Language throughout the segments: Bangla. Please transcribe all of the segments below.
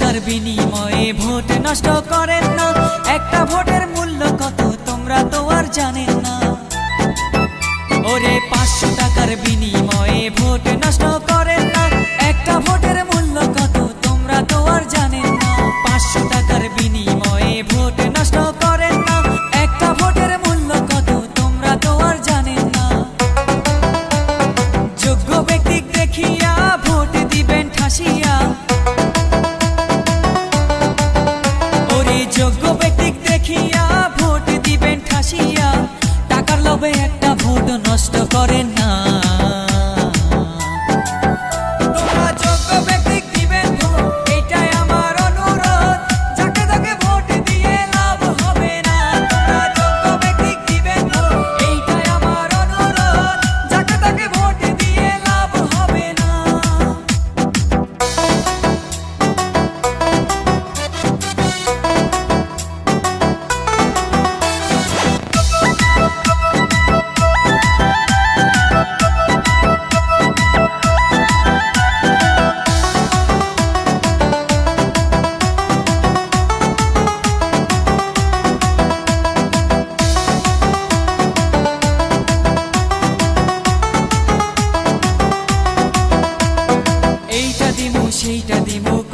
টাকার বিনিময়ে ভোট নষ্ট করেন না। একটা ভোটের মূল্য কত তোমরা তো আর জানেন না। ওরে পাঁচশো টাকার বিনিময়ে ভোট নষ্ট করেন না। একটা ভোটের মূল্য কত তোমরা তো আর জানেন না। পাঁচশো টাকার বিনিময়ে ভোট নষ্ট করেন না। একটা ভোটের মূল্য কত তোমরা তো আর জানেন না। যোগ্য ব্যক্তি দেখিয়া ভোট দিবেন ঠাসিয়া। যোগ্য ব্যক্তি দেখিয়া ভোট দিবেন ঠাসিয়া। টাকার লোভে একটা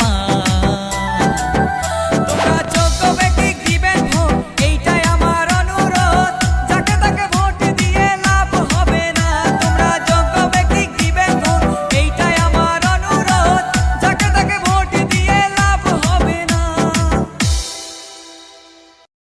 পায়